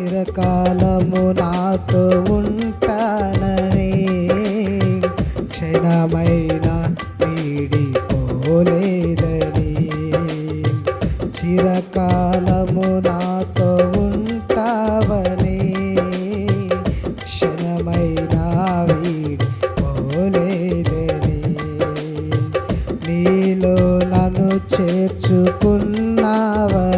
చిరకాలము నాతో ఉంటానని. క్షణమైన వీడిపోలేదని. చిరకాలము నాతో ఉంటావని. క్షణమైన వీడిపోలేదని. నీలో నన్ను చేర్చుకున్నావని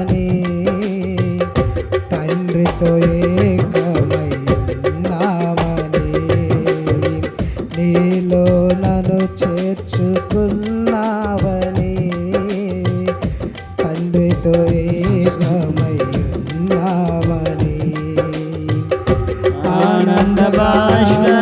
నీలో నన్ను చేర్చుకున్నావని. తండ్రితో ఏకమై ఉన్నామని ఆనంద భాష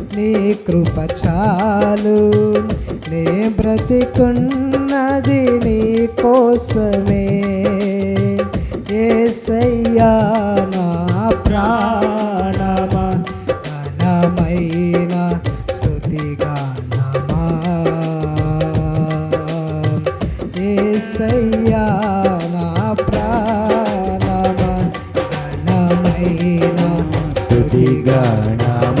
నీ కృప చాలు. నే బ్రతికున్నది నీ కోసమే. ఏసయ్యా నా ప్రాణమా ఘనమైన స్తుతిగానమా ఏసయ్యా నా ప్రాణమా ఘనమైన స్థుతిగానమా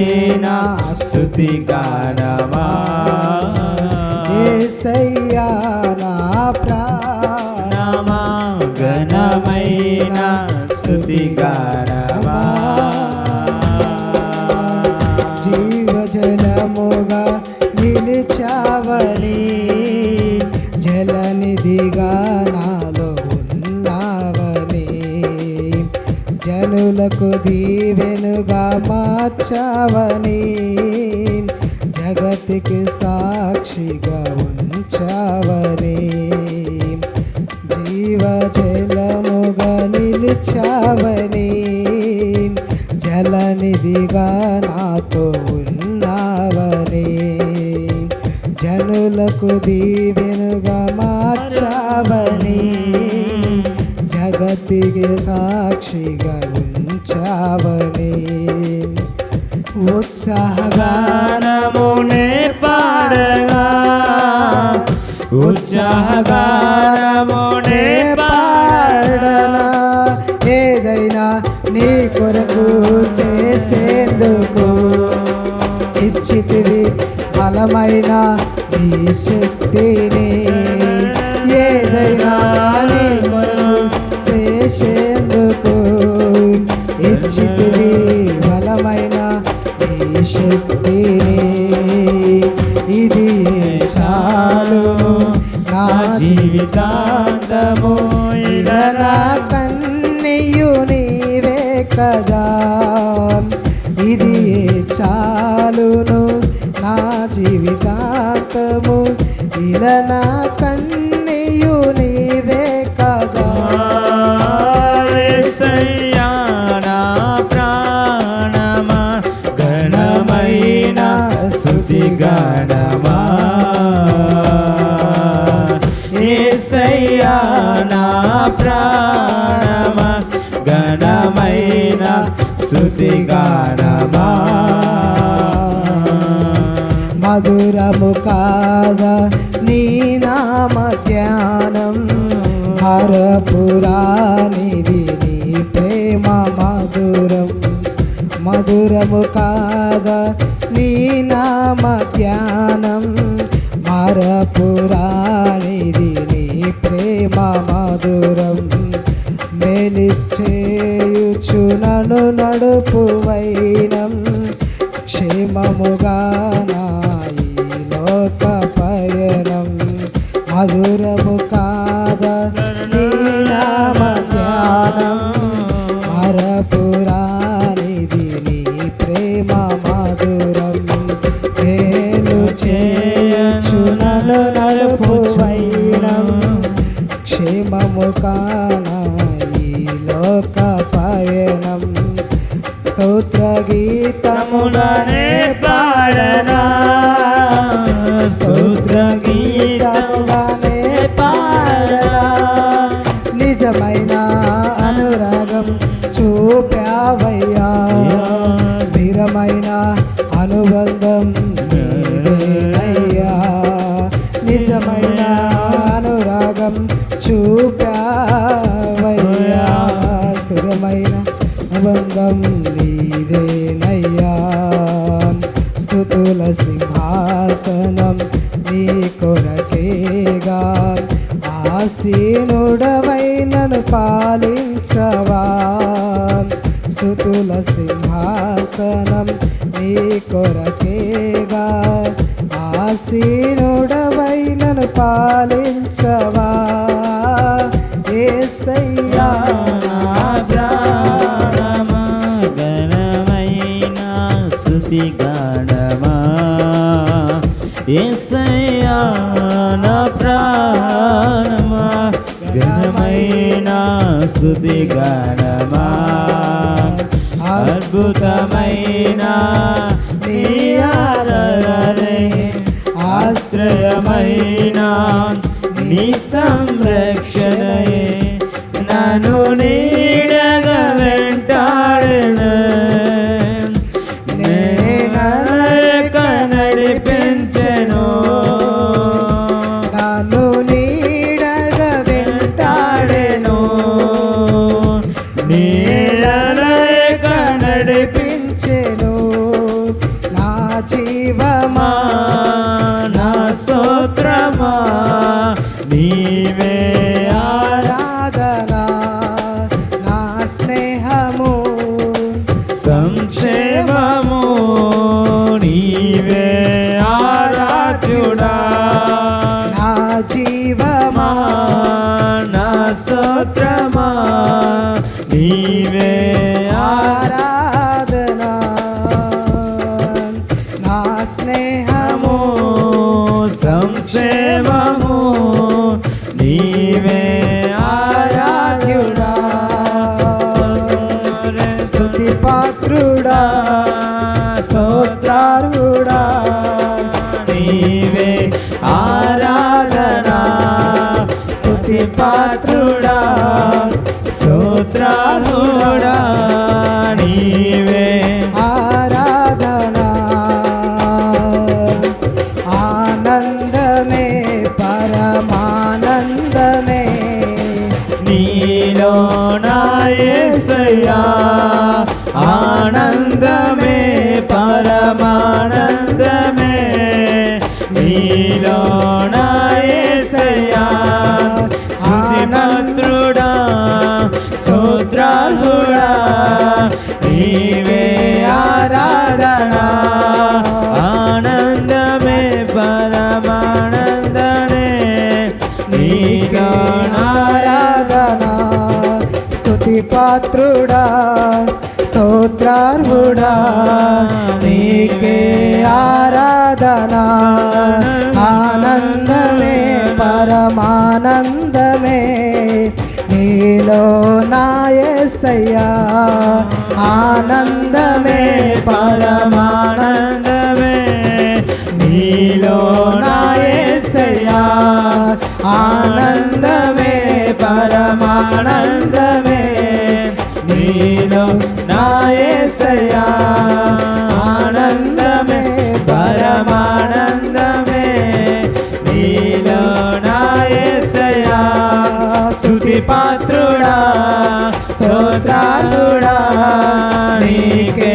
ఘనమైన స్తుతి గానమా? ఏసయ్యా నా ప్రాణమా నమా ఘనమైన స్తుతి గానమా? జీవజలముగా నిలిచావని జలనిధిగా నాలో జనులకు దీవెనుగా మార్చావని జగతికి సాక్షిగా ఉంచావని జీవజలముగా నిలిచావని జలనిధిగా నాతో ఉన్నావని జనులకు దీవెనుగా మార్చావని జగతికి సాక్షిగా ఉంచావని ఉత్సాహగా పారగా పాడగా. ఉత్సాహగానమునే పాడనా. ఏదైనా నీ కొరకు చేసేందుకు ఇచ్చితివి బలమైన నీ శక్తిని. ఇది చాలు. నా జీవితాంతము ఇలా నా కన్నయ్యు నీవే కదా. ఇది చాలును నా జీవితాంతము ఇలా ప్రాణమ ఘనమైన శృతిగానమా మధురము కాద నీ నామ ధ్యానం హరపురానిది నీ ప్రేమ మధురం. మధురము కాద నీ నామ ధ్యానం మరపురానిది మెలిచేయుచు నన్ను నడుపు వైనం క్షేమముగా నాయి లోక పయనం మధురము కాద నీనామ ధ్యానం. మరపురానిది నీ ప్రేమ మధురం. మేలు చేయచు నన్ను నడుపు వైనం క్షేమము కాన లోక పయనం స్తోత్ర గీతములనే పాడనా? స్తోత్ర గీతములనే పాడనా? నిజమైన అనురాగం చూపావయ్యా. స్థిరమైన అనుబంధం నిజమైన అనురాగం చూప అనుబంధం నీదేనయ్యా స్థుతుల సింహాసనం నీ కొరకేగా ఆసీనుడవైనను పాలించవా స్థుతుల సింహాసనం నీ కొరకేగా ఆసీనుడవైనను పాలించవా. ఏసయ్యా యేసయ్యా నా ప్రాణమా ఘనమైన స్తుతి గానమా అద్భుతమైన ఆశ్రయమైన నీ సంరక్ష స్తోత్రమా స్తుతి పాత్రుడా స్తోత్రార్హుడా స్తుతి పాత్రుడా స్తోత్రార్హుడా నీకే ఆరాధన ఆనందమే పరమానందమే నీలో నాయసయ్యా ఆనందమే పరమానంద స్తోత్రాలుడా నీకే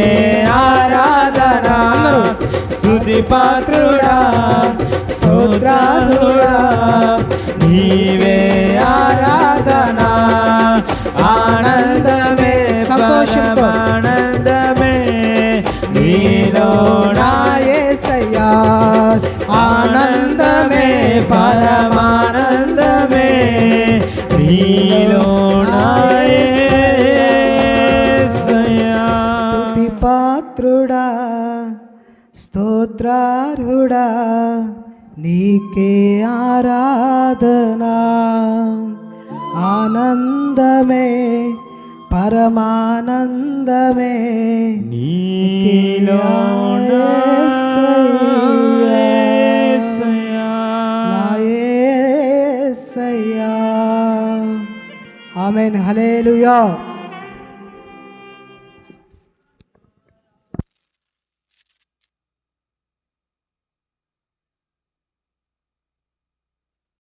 ఆరాధన స్తుతి పాత్రుడా స్తోత్రాలుడా నీవే ఆరాధన ఆనందమే సంతోషంతో. ఆనందమే నీలో నాయసయ్యా ఆనందమే పరమానందమే స్తోత్రార్హుడా నీకే ఆరాధనా. ఆనందమే పరమానందమే. నీలో ఆమెన్. హల్లెలూయా.